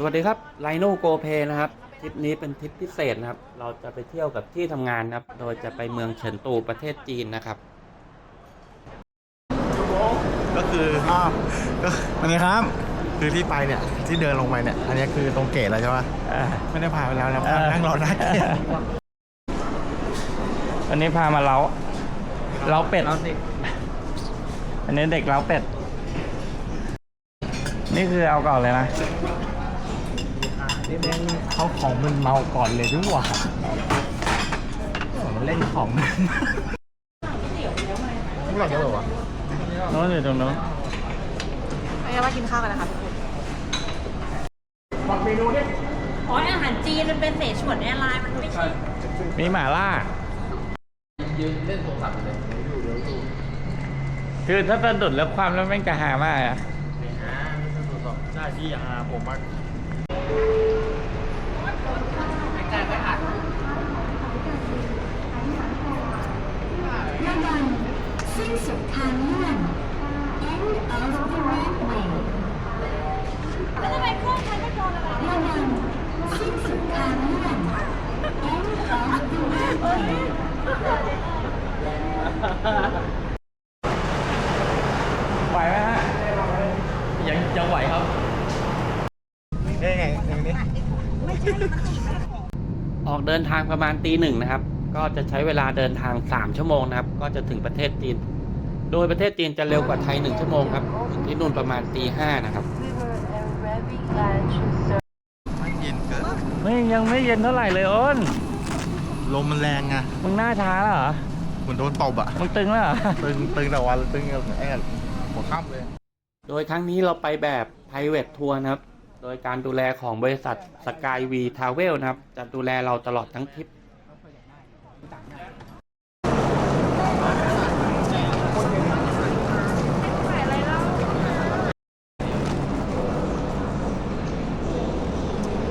สวัสดีครับไลโนโกเพนะครับทริปนี้เป็นทริปพิเศษนะครับ เราจะไปเที่ยวกับที่ทำงานนะครับ โดยจะไปเมืองเฉินตูประเทศจีนนะครับ ก็คืออ้าวก็วันนี้ครับ คือที่ไปเนี่ยที่เดินลงไปเนี่ย อันนี้คือตรงเกตแล้วใช่ปะไม่ได้พาไปแล้วนะพานั่งรอหน้าเกตวันนี้พามาเล้าเล้าเป็ดอันนี้เด็กเล้าเป็ด นี่คือเอาก่อนเลยนะนี่แม่ง เขาของมึนเมาก่อนเลยด้วยว่ะมันเล่นของมึนเมื่อไหร่จะหรอวะโน้นอยู่ตรงโน้นเอางั้นมากินข้าวกันนะคะทุกคนอ๋ออาหารจีนมันเป็นเสฉวนแอร์ไลน์มันไม่ใช่ มีหมาล่าคือถ้าสะดุดแล้วความแล้วแม่งจะหามากอะใช่พี่อาผมมาระวังสิ้นสุดทางเลื่อน End of the runway แล้วทำไมเครื่องใช้ไม่พอเลย ระวังสิ้นสุดทางเลื่อน End of the runway ไหวไหมฮะ ยังยังไหวครับ ได้ไงอย่างนี้ ออกเดิน ทางประมาณตีหนึ่งนะครับ ก็จะใช้เวลาเดินทาง 3 ชั่วโมงนะครับ ก็จะถึงประเทศจีน โดยประเทศจีนจะเร็วกว่าไทย 1 ชั่วโมงครับ ถึงที่นู่นประมาณตีห้านะครับไม่เย็นเกินไม่ยังไม่เย็นเท่าไหร่เลยอ้น ลมมันแรงไงมึงหน้าช้าแล้วเหรอเหมือนโดนตบอะมึงตึงแล้วเหรอตึงตึงแต่วันตึงกับไอ้นั่นหัวค่ำเลย โดยครั้งนี้เราไปแบบ private tour นะครับโด ยการดูแลของบริษัท Sky V Travel นะครับ จะดูแลเราตลอดทั้งทริป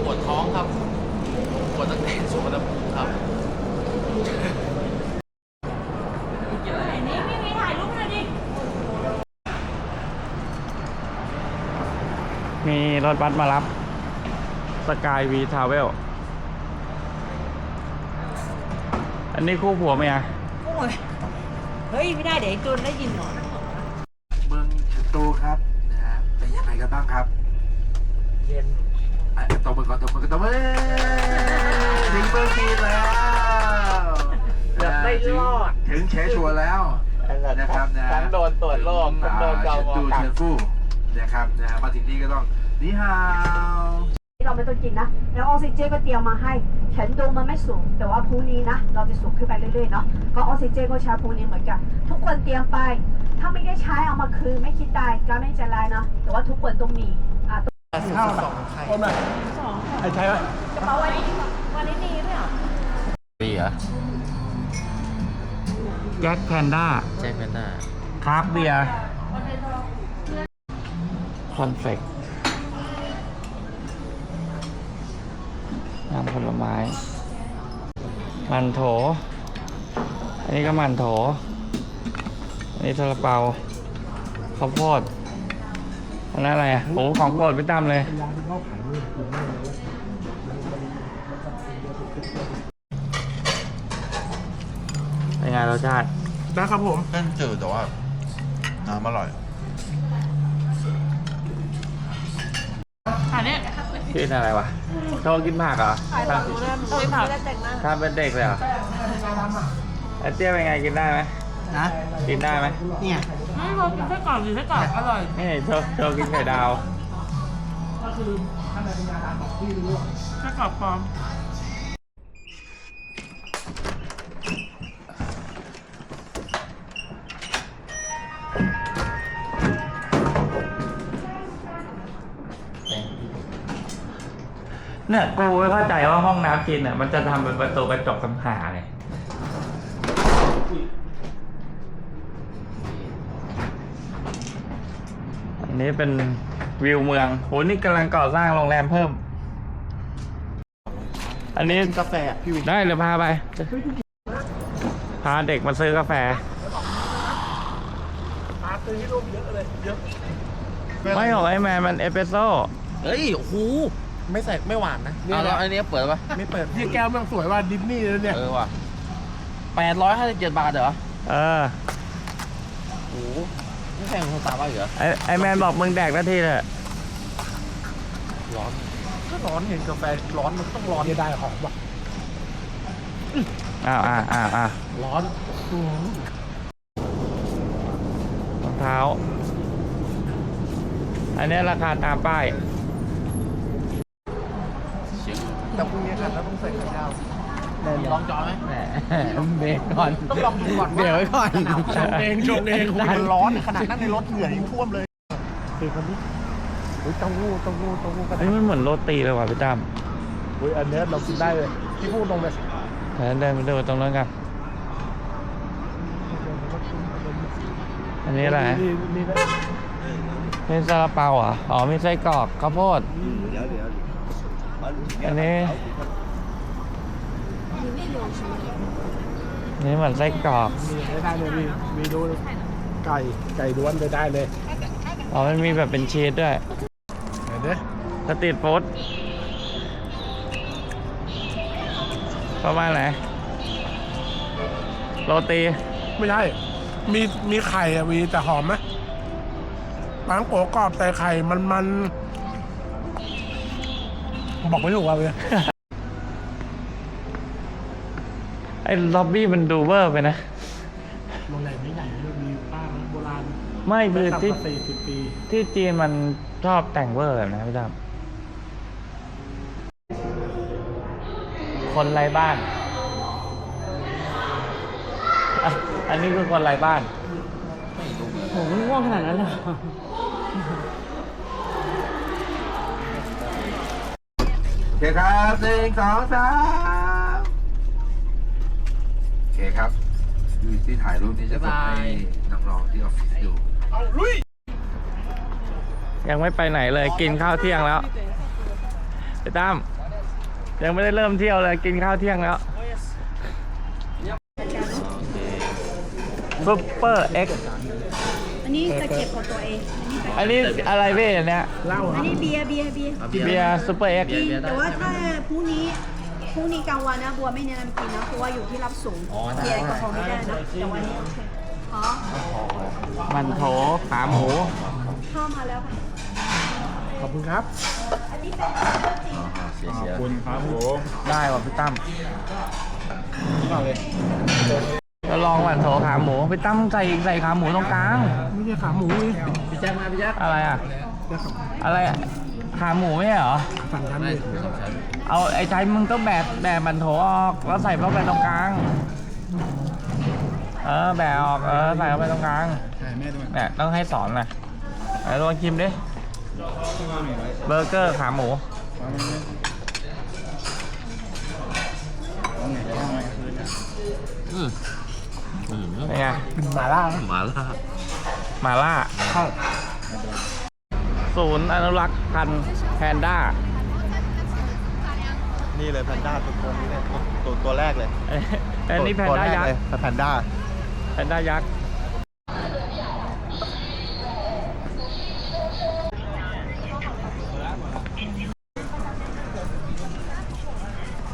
ปวดท้องครับ ปวดตั้งแต่สุวรรณภูมิครับ ไหนนี่ไม่มีถ่ายรูปเลยดิ มีรถบัสมารับสกายวีทาวเวล อันนี้คู่ผัวเมียโอ้ยเฮ้ย ไม่ได้เดี๋ยวไอ้จูนได้ยินเหรอเมืองเฉินตูครับนะฮะเป็นยังไงกันบ้างครับเย็นอะตบมือก่อนตบมือก่อนตบมือถึงเมืองจีนแล้วเกือบไม่รอด ถึงเชชัวแล้วนะครับนะทั้งโดนตรวจโรคทั้งโดนเกาเฉินตูหมอกัดเฉินฟู่ นะครับนะฮะมาถึงนี่ก็ต้องนี่ฮาวเราไม่ต้องกินนะ แล้วออกซิเจนก็เตรียมมาให้เฉินตูมันไม่สูง แต่ว่าพรุ่งนี้นะ เราจะสูงขึ้นไปเรื่อยๆเนาะก็ออกซิเจนก็ใช้พรุ่งนี้เหมือนกัน ทุกคนเตรียมไป ถ้าไม่ได้ใช้เอามาคืนไม่คิดตายก็ไม่จะไรเนาะแต่ว่าทุกคนต้องมีอะข้าวสองไข่ไอ้ใช่ไหมกระเป๋าวันนี้วันนี้มีด้วยเหรอปีเหรอแจ็คแพนด้าแจ็คแพนด้าคราฟเบียร์ คอนเฟกน้ำผลไม้ มันโถ อันนี้ก็มันโถ อันนี้ซาลาเปาข้าวโพดอันนั้นอะไรอะโอ้ของโปรดพี่ตั้มเลย เป็นไงรสชาตินะครับผม เส้นจืดแต่ว่าน้ำอร่อย กินอะไรวะโชว์กินผักเหรอตัวผักแต่งหน้าถ้าเป็นเด็กเลยเหรอไอเตี้ยเป็นไงกินได้ไหมนะกินได้ไหมเนี่ยไม่พอกินไส้กรอกกินไส้กรอกอร่อยนี่โชว์โชว์กินไข่ดาวไส้กรอกปลอม เนี่ยกูไม่เข้าใจว่าห้องน้ำกินอะ มันจะทำเป็นประตูกระจกสังหาเลยอันนี้เป็นวิวเมืองโหนี่กำลังก่อสร้างโรงแรมเพิ่ม อันนี้กาแฟอะพี่วินได้เลยพาไป พาเด็กมาซื้อกาแฟไม่ของไอ้แมนมันเอสเปรสโซ่เฮ้ยโอ้โห ไม่ใส่ไม่หวานนะเอาแล้วอันนี้เปิดปะไม่เปิดที่แก้วมันสวยว่าดิสนีย์เลยเนี่ยเออว่ะแปดร้อยห้าสิบเจ็ดบาทเหรอเออโอ้โหนี่แพงกว่าสามบาทเหรอไอไอแมนบอกมึงแดกนาทีเถอะร้อนก็ร้อนเห็นกาแฟร้อนมันก็ต้องร้อนจะได้หอมว่ะอ้าวอ้าวอ้าวอ้าวร้อนอืมรองเท้า อันนี้ราคาตามป้าย แต่พรุ่งนี้ขัดแล้วต้องใส่ขายาวลองจอยไหมแหมเบรกก่อนต้องลองดูก่อนว่าเดี๋ยวไว้ก่อนชงเองชงเองมันร้อนขนาดนั้นในรถเหงื่อยังท่วมเลยคือคนนี้อุ้ยเต้าหู้เต้าหู้เต้าหู้กระเฮ้ยมันเหมือนโรตีเลยว่ะพี่ตั้มอุ้ยอันเนี้ยเรากินได้เลยที่พูดตรงเลยเดี๋ยวเดินไปดูตรงนั้นกันอันนี้อะไรนี่นี่นะเป็นซาลาเปาเหรออ๋อมีไส้กรอกข้าวโพด อันนี้นี่เหมือนไส้กรอกมีได้เลยมีมีดูไก่ไก่ด้วนได้ได้เลยอ๋อมันมีแบบเป็นชีสด้วยเห็นไหมสตรีทฟู้ดประมาณไหนโรตีไม่ใช่มีมีไข่อะวีแต่หอมไหมปลาท้องโกะกรอบใส่ไข่มันมัน บอกไม่ถูกว่าเว้ยไอ้ล็อบบี้มันดูเวอร์ไปนะโรงแรมไม่ใหญ่เลยมีป้าโบราณไม่คือที่สี่สิบปีที่จีนมันชอบแต่งเวอร์แบบนั้นพี่ตั้มคนไร้บ้านอะอันนี้คือคนไร้บ้านผมง่วงขนาดนั้นเลย โอ เคครับหนึ่งสองสามโอเคครับดูที่ถ่ายรูปนี้จะส่งให้น้องๆที่ออฟฟิศดูยังไม่ไปไหนเลยกินข้าวเที่ยงแล้วพี่ตั้มยังไม่ได้เริ่มเที่ยวเลยกินข้าวเที่ยงแล้วซุปเปอร์เอ็ก อันนี้จะเก็บของตัวเอง อันนี้อะไรพี่อันเนี้ยอันนี้เบียร์เบียร์เบียร์เบียร์ซุปเปอร์เอ็กแต่ว่าถ้าพรุ่งนี้พรุ่งนี้กลางวันนะบัวไม่แนะนำกินนะเพราะว่าอยู่ที่รับสูงเบียร์แอลกอฮอล์ไม่ได้นะแต่วันนี้โอเคอ๋อมันโถขาหมูเข้ามาแล้วค่ะขอบคุณครับขอบคุณครับผมได้ว่ะพี่ตั้มจะล องมันโถขาหมูพี่ตั้มใส่ใส่ขาหมูตรงกลาง ไม่ใช่ขาหมูนี่พี่แจ็คมาพี่แจ็คอะไรอะ อะไรอะขาหมูไม่ใช่เหรอ สั่งทำเลยเอาไอ้ใจมึงก็แบบแบบมันโถออกแล้วใส่เข้าไปตรงกลาง เออแบบออกเออใส่เข้าไปตรงกลางเนี่ยต้องให้สอนนะไหนลองชิมดิเบอร์เกอร์ขาหมู เป็นไงหมาล่าหมาล่าหมาล่าศูนย์อนุรักษ์พันธุ์แพนด้า นี่เลยแพนด้าตัวตัวนี้เลยตัวตัวแรกเลยเอ้ยอันนี้แพนด้ายักษ์แพนด้าแพนด้ายักษ์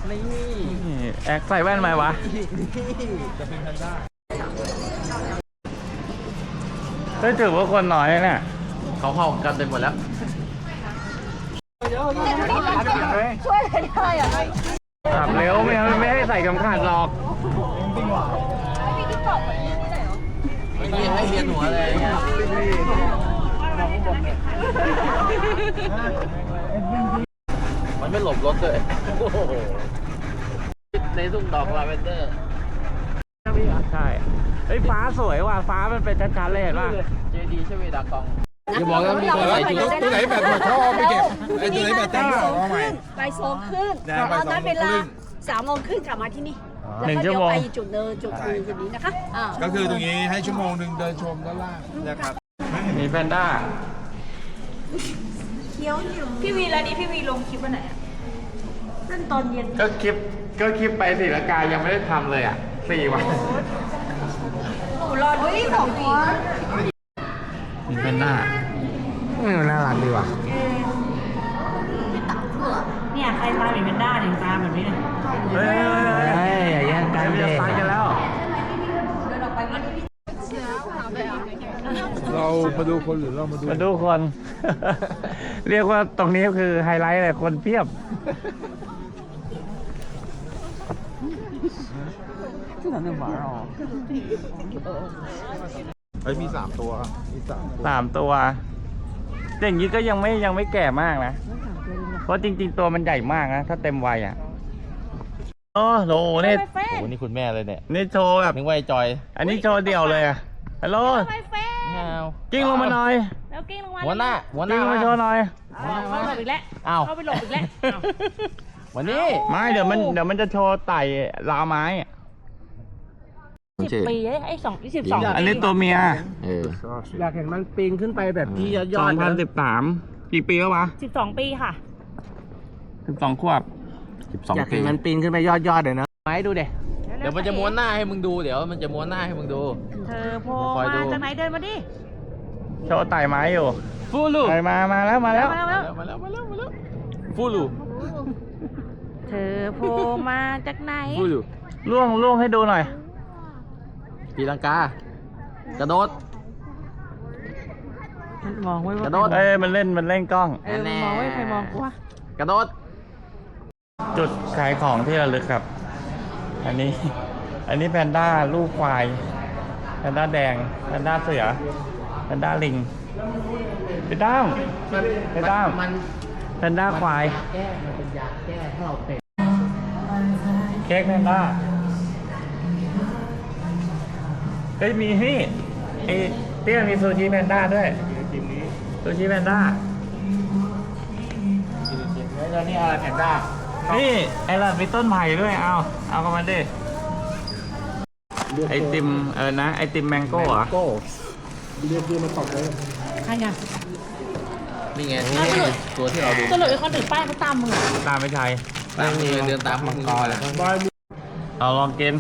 นี่แอกใส่แว่นไหมวะเฮ้ยถือว่าคนน้อยนะเนี่ยเขาเข้ากันเต็มหมดแล้วขับเร็วไม่งั้นไม่ให้ใส่กำขัดหรอกไม่มีให้เรียนหัวเลยเงี้ยมันไม่หลบรถเลยโอ้โหในทุ่งดอกลาเวนเดอร์ ใช่เฮ้ยฟ้าสวยว่ะฟ้ามันเป็นชัดๆเลยเห็นป่ะเจดีใช่ไหมดากองอย่าบอกว่ามีคนใส่จุดตัวไหนแบบเขาเอาไปเก็บไอ้ตัวไหนแบบเต็มเอาเอาใหม่ไปโซงครึ่งได้เอาบ่ายสองนัดเวลาครึ่งสามโมงครึ่งกลับมาที่นี่หนึ่งแล้วก็ชั่วโมงเดี๋ยไปจุดเนินจุดอื่นจุดนี้นะคะอ่าก็คือตรงนี้ให้ชั่วโมงหนึ่งเดินชมด้านล่างนะครับมีแพนด้าเคี้ยวอยู่พี่วีแล้วนี้พี่วีลงคลิปวันไหนอะนั่นตอนเย็นก็คลิปก็คลิปไปศิลกายังไม่ได้ทำเลยอะ สี่วันหนูรอดูที่ของวีมีแพนด้าอืมน่ารักดีว่ะที่ตักเผือกตาเหมือนแพนด้าเนี่ยตาแบบนี้เนี่ยเฮ้ยเฮ้ยอย่าแย่งกันเด็กกันแล้วเรามาดูคนหรือเรามาดูมาดูคน เรียกว่าตรงนี้คือไฮไลท์เลยคนเพียบ เฮ้ยมีสามตัวมีสามตัวสามตัวแต่อย่างนี้ก็ยังไม่ยังไม่แก่มากนะ เพราะจริง ๆ ตัวมันใหญ่มากนะ ถ้าเต็มวัยอะโอ้โหนี่โอ้โหนี่คุณแม่เลยเนี่ยนี่โชว์แบบ นึกว่าไอ้จอยอันนี้โชว์เดี่ยวเลยอะฮัลโหลไปเฟ้เงากิ้งลงมาหน่อยแล้วกิ้งลงมาหัวหน้าหัวหกิ้น้างลงมาโชว์หน่อย เอาเข้าไปหลบอีกแล้วอ้าวเข้าไปหลบอีกแล้วเอาวันนี้ ไม่เดี๋ยวมันเดี๋ยวมันจะโชว์ไต่ราวไม้อะ สิบปีไอ้ไอ้สองสิบสองอันนี้ตัวเมียเอออยากเห็นมันปีนขึ้นไปแบบที่ยอดยสออดงพันสิบสามกี่ปีแล้ววะสิบสองปีค่ะสิบสองขวบสิบสองอยากปีเห็นมันปีนขึ้นไปยอดยอดเลยนะไม้ดูเด็เดี๋ยวมันจะม้วนหน้าให้มึงดูเดี๋ยวมันจะม้วนหน้าให้มึงดู เธอโผล่คอยดู มาจากไหนเดินมาดิโชว์ไต่ไม้อยู่ฟูลูไต่มามาแล้วมาแล้วมาแล้วมาแล้วมาแล้วมาแล้วฟูลูเธอโผล่มาจากไหนฟูลูล่วงล่วงให้ดูหน่อย ตีลังกา กระโดด มันมองไว้กว่าระโดด เอ้ยมันเล่นมันเล่นกล้อง เออมันมองไว้ใครมองกูวะกระโดด จุดขายของที่ระลึกครับ อันนี้ อันนี้แพนด้าลูกควายแพนด้าแดงแพนด้าเสือแพนด้าลิงพี่ตั้มพี่ตั้มแพนด้าควาย แก้มันเป็นยาแก้ถ้าเราเป็นเค้กแพนด้า ฮ้ยมีนี่ไอเตี้ยมีซูชิแพนด้าด้วยซูชิแพนด้าแล้วนี่อะไรแพนด้านี่ไอหลัดมีต้นไผ่ด้วยเอาเอากันมาดิไอติมเออนะไอติมแมงโก้เหรอโก้เรียกดูมันตกเลยใครอะ นี่ไงนี่ไงตัวที่เราดูสรุปไอ้คนถือป้ายเขาตามมึงเหรอตามไม่ใช่ตามมือเดินตามมึงมาเลยเอาลองกิน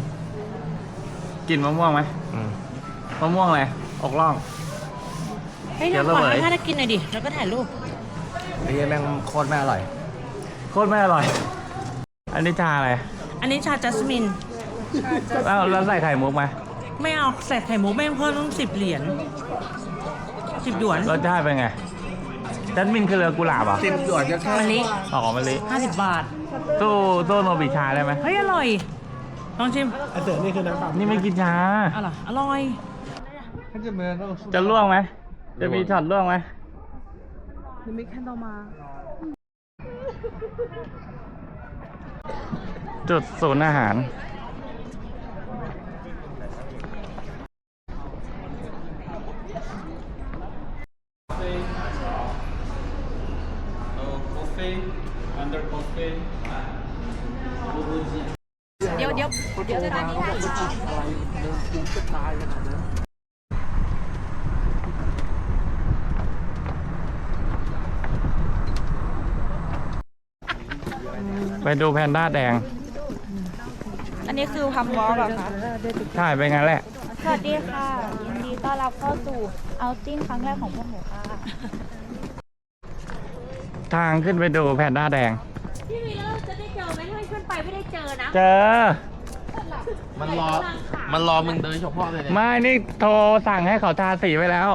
กินมะม่วงไหมมะม่วงอะไรอกล่อง เฮ้ยเดี๋ยวทำก่อนระเบิด ให้ท่านได้กินหน่อยดิ แล้วก็ถ่ายรูป ไอ้เหี้ยแม่งโคตรไม่อร่อย โคตรไม่อร่อย อันนี้ชาอะไรอันนี้ชาจัสมิน แล้วแล้วใส่ไข่มุกไหมไม่เอาใส่ไข่มุกแม่งเพิ่มต้องสิบเหรียญสิบหยวนรสชาติเป็นไงจัสมินคือเรือกุหลาบเหรอะสิบหยวนจะแค่มะลิอ๋อมะลิห้าสิบบาทสู้สู้โนบิชาได้ไหมเฮ้ย อร่อย ลองชิมไอเสือนี่คือน้ำเปล่านี่ไม่กินชาอร่อยอร่อยจะล่วงไหม จะมีช็อตล่วงไหมยังไม่แค่ต่อมาจุดศูนย์อาหารเดี๋ยว เดี๋ยวเดี๋ยวจะตอนนี้ให้ไปดูแพนด้าแดง อันนี้คือทำวอล์กเหรอคะถ่ายไปงั้นแหละ สวัสดีค่ะ ยินดีต้อนรับเข้าสู่เอาติ้งครั้งแรกของพวกหนูค่ะ ทางขึ้นไปดูแพนด้าแดง ไม่ขึ้นไปไม่ได้เจอนะเจอ มันรอ มันรอมึงเดินเฉพาะเลยเนี่ยไม่นี่โทรสั่งให้เขาทาสีไว้แล้ว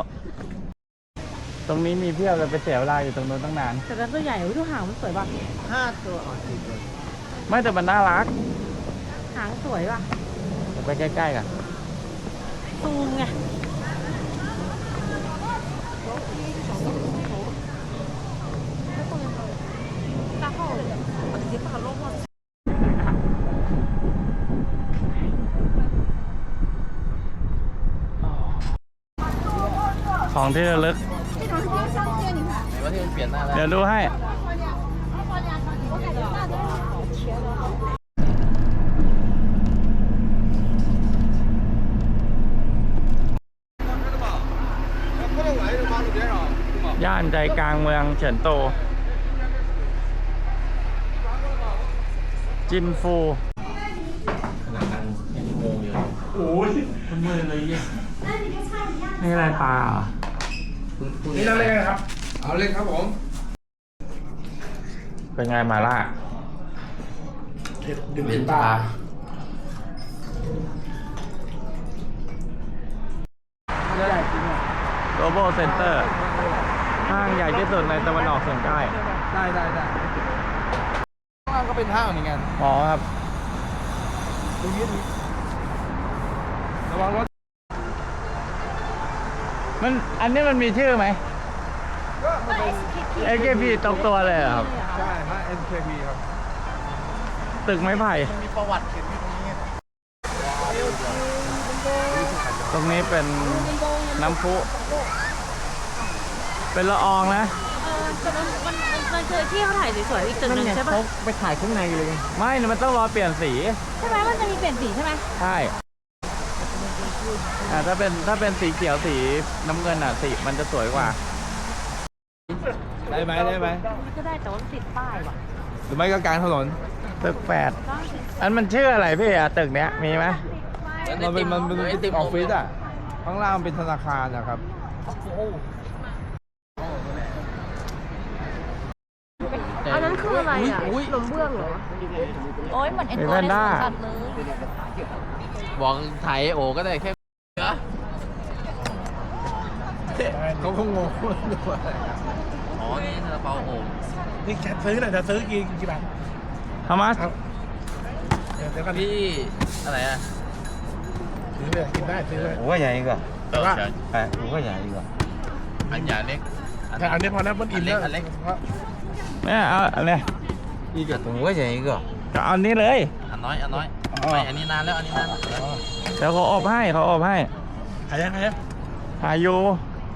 ตรงนี้มีเพียบเลยไปเสียเวลาอยู่ตรงนู้นตั้งนาน แต่ก็ตัวใหญ่อุ้ยดูหางมันสวยป่ะห้าตัวอ่อนสี่ตัวไม่แต่มันน่ารักหางสวยป่ะไปใกล้ๆกันซูมไง ของที่ระลึกไหนว่าที่มันเปลี่ยนหน้าได้เดี๋ยวดูให้ ย่านใจกลางเมืองเฉินโต จินฟูโอ้ยมันมือเลยยี่นี่อะไรปลาเหรอ นี่นั่นเลยครับ เอาเลยครับผมเป็นไงมาล่าเบนตา Global Center ห้างใหญ่ที่สุดในตะวันออกเฉียงใต้ได้ได้ได้ข้างล่างก็เป็นห้างเหมือนกันอ๋อครับตรงนี้ตรงนี้ระวังรถ มันอันนี้มันมีชื่อไหม AKP ตรงตัวเลยเหรอครับ ใช่ฮะ NKP ครับ ตึกไม้ไผ่ มีประวัติเขียนอยู่ตรงนี้ตรงนี้เป็นน้ำพุ เป็นละอองนะ เออแต่มันมันมันมันคือที่เขาถ่ายสวยๆอีกตึกหนึงใช่ปะไปถ่ายข้างในเลย ไม่นะมันต้องรอเปลี่ยนสี ใช่ไหมมันจะมีเปลี่ยนสีใช่ไหม ใช่ อ่าถ้าเป็นถ้าเป็นสีเขียวสีน้ำเงินอะสีมันจะสวยกว่า ได้ไหมได้ไหมมันก็ได้แต่ว่าติดป้ายว่ะหรือไม่ก็กลางถนนตึกแปดต้องติดอันมันชื่ออะไรพี่อะตึกเนี้ยมีไหมมันเป็นมันเป็นออฟฟิศอะข้างล่างเป็นธนาคารนะครับ อันนั้นคืออะไรอะขนมเบื้องเหรอ โอ้ยเหมือนเอ็นมีตัวแพนในด้าสวนสัตว์เลย บอกไทยโอก็ได้แค่เขาคงงงอ๋อ นี่ซาลเปาโอนี่จะซื้อหน่อยจะซื้อกี่กี่บาท How much เอาเดี๋ยวเดี๋ยวกันพี่อะไรอะซื้อเลยกินได้ซื้อเลยหัวใหญ่กว่าแต่ว่าไอ้ผมใหญ่กว่าอันใหญ่เล็ก แต่อันนี้พอนะมันอิแล้วอันเล็กอันเล็ก เพราะไม่เอาเอาเนี้ยอีกตัวผมก็ใหญ่กว่าก็อันนี้เลยอันน้อยอันน้อย ไม่อันนี้นานแล้ว อันนี้นานแล้ว เดี๋ยวเขาอบให้เขาอบให้ หายยังไง หาอยู่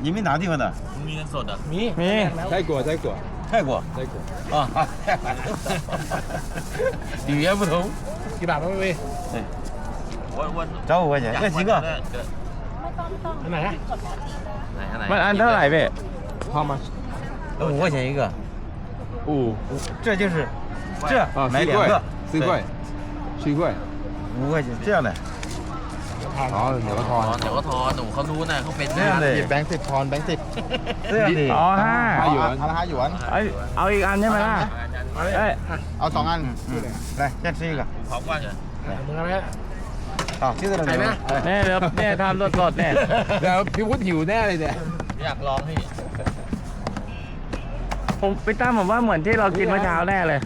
你们哪地方的？ มีเงินสดอ่ะ มี มี ไส้กัวไส้กัว 泰国。ไส้กัว 啊啊，语言不同。 กี่บาทวะพี่ วันวัน 找五块钱，要几个？ อันไหนฮะ ไหนอันไหน มันอันเท่าไหร่พี่ How much 五块钱一个。五这就是这啊买两个，四块 四块五块钱这样的。 อ๋อเดี๋ยวก็ท อ๋ อ อน เดี๋ยวก็ทอนหนูเขารู้นะเขาเป็น 这样 หยิบ 的， แบงค์สิบทอนแบงค์สิบ 这样的。 อ๋อห้า ห้าหยวนห้าหยวน เอาเอาอีกอันใช่ไหมล่ะเอ้ย เอาสองอัน 来，先吃一个。 พร้อมกันเหรอ มึงอะไร 好，接着来。 เนี่ยเดี๋ยวเนี่ยทำสดๆเนี่ย เดี๋ยวพี่วุฒิหิวแน่เลยเนี่ย อยากลองพี่ ผมพี่ตั้มผมว่าเหมือนที่เรากินเมื่อเช้าแน่เลย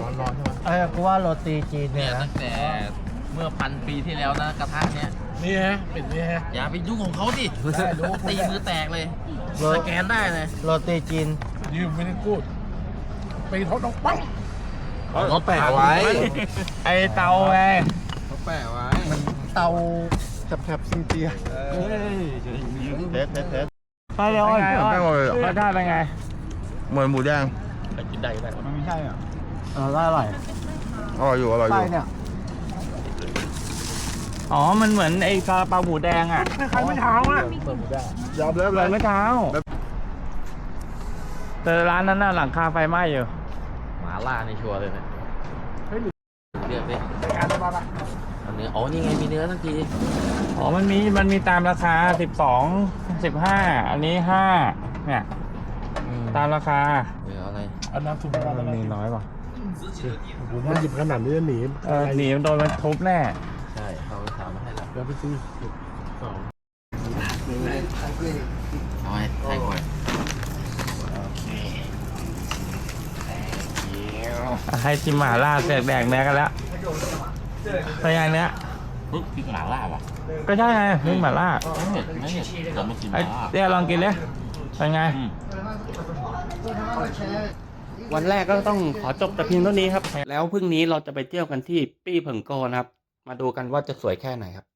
ร้อนร้อนใช่ไหม哎呀，กูว่าโรตีจีนเนี่ยตั้งแต่เมื่อพันปีที่แล้วนะกระทะเนี่ย นี่ฮะปิดนี่ฮะ อย่าไปยุ่งของเขาดิได้รู้ ตีมือแตกเลยสแกนได้เลยโรตีจีน ยืมไม่ได้กูดไปทดน้องปังเขาแปะไว้ ไอเตาไงเขาแปะไว้ เตาแผบๆซีเตียเทสเทสเทสไปเดี๋ยวอ้อนเป็นไงอ้อนรสชาติเป็นไง เหมือนหมูแดงกินได้ได้มันไม่ใช่อะ เอออร่อยอร่อยอยู่อร่อยอไส้ยู่เนี่ยอ๋อ มันเหมือนไอซาลาเปาหมูแดงอะใครไม่เช้าอะยอมเลิฟเหเลมือยนเมื่อเช้า แต่ร้านนั้นน่ะหลังคาไฟไหม้อยู่ หมาล่านี่ชัวร์เลยนะเลือกดิการได้ป่ะป่ะเอาเนื้ออ๋อนี่ไงมีเนื้อทั้งทีอ๋อ มันมี มันมีตามราคา12 15อันนี้5เนี่ยตามราคาเดี๋ยวเอาอะไรเอาน้ำซุปมามันมีน้อยป่ะ ผมว่าหยิบขนาดนี้หนีเออหนีมันโดนมันทุบแน่ใช่เขาถามมาให้แล้วเดี๋ยวไปซื้อเอาไว้ให้ก่อนให้ชิมหมาล่าเสกแดกเนื้อกันแล้วเป็นไงเนื้อปึ๊บพริกหมาล่าว่ะก็ใช่ไงพริกหมาล่าไม่เห็นไม่เห็นเราไม่กินหไอ้มาล่าเดี๋ยวลองกินเลยเป็นไง วันแรกก็ต้องขอจบแต่เพียงเท่านี้ครับ แล้วพรุ่งนี้เราจะไปเที่ยวกันที่ปี้เผิงโกนะครับ มาดูกันว่าจะสวยแค่ไหนครับ